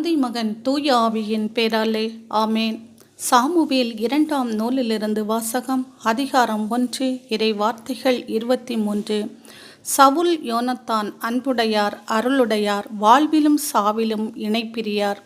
தந்தை மகன் தூய ஆவியின் பேராலே ஆமேன். சாமுவேல் இரண்டாம் நூலிலிருந்து வாசகம் அதிகாரம் ஒன்று இறை வார்த்தைகள் இருபத்தி மூன்று சவுல் யோனத்தான் அன்புடையார் அருளுடையார் வாழ்விலும் சாவிலும் இணைப்பிரியார்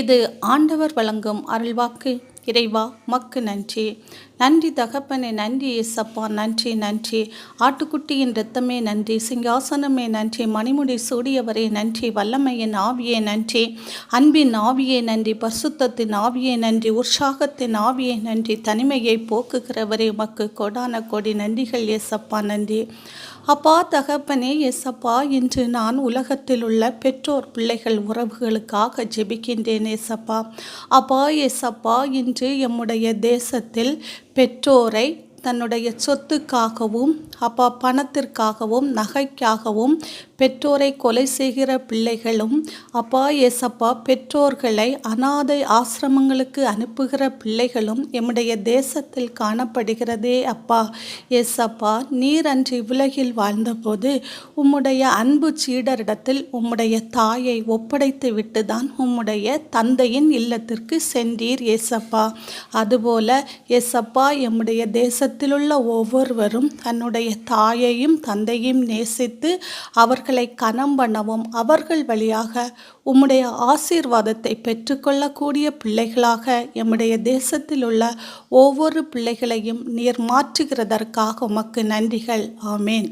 இது ஆண்டவர் வழங்கும் அருள்வாக்கு. இறைவா மக்கு நன்றி. நன்றி தகப்பனே நன்றி ஏசப்பா நன்றி நன்றி. ஆட்டுக்குட்டியின் இரத்தமே நன்றி சிங்காசனமே நன்றி மணிமுடி சூடியவரே நன்றி வல்லமையின் ஆவியே நன்றி அன்பின் ஆவியே நன்றி பரிசுத்தத்தின் ஆவியே நன்றி உற்சாகத்தின் ஆவியே நன்றி தனிமையை போக்குகிறவரே மக்கு கொடான கொடி நன்றிகள் ஏசப்பா நன்றி. அப்பா தகப்பனே எஸ்அப்பா இன்று நான் உலகத்தில் உள்ள பெற்றோர் பிள்ளைகள் உறவுகளுக்காக ஜெபிக்கின்றேன் எசப்பா அப்பா எஸ்அப்பா இன்று எம்முடைய தேசத்தில் பெற்றோரை தன்னுடைய சொத்துக்காகவும் அப்பா பணத்திற்காகவும் நகைக்காகவும் பெற்றோரை கொலை செய்கிற பிள்ளைகளும் அப்பா ஏசப்பா பெற்றோர்களை அனாதை ஆசிரமங்களுக்கு அனுப்புகிற பிள்ளைகளும் எம்முடைய தேசத்தில் காணப்படுகிறதே அப்பா. ஏசப்பா நீர் அன்று உலகில் வாழ்ந்தபோது உம்முடைய அன்பு சீடரிடத்தில் உம்முடைய தாயை ஒப்படைத்து விட்டுதான் உம்முடைய தந்தையின் இல்லத்திற்கு சென்றீர் ஏசப்பா. அதுபோல ஏசப்பா எம்முடைய உலகத்திலுள்ள ஒவ்வொருவரும் தன்னுடைய தாயையும் தந்தையும் நேசித்து அவர்களை கனம் பண்ணவும் அவர்கள் வழியாக உம்முடைய ஆசீர்வாதத்தை பெற்றுக்கொள்ளக்கூடிய பிள்ளைகளாக எம்முடைய தேசத்தில் உள்ள ஒவ்வொரு பிள்ளைகளையும் நீர் மாற்றுகிறதற்காக உமக்கு நன்றிகள். ஆமேன்.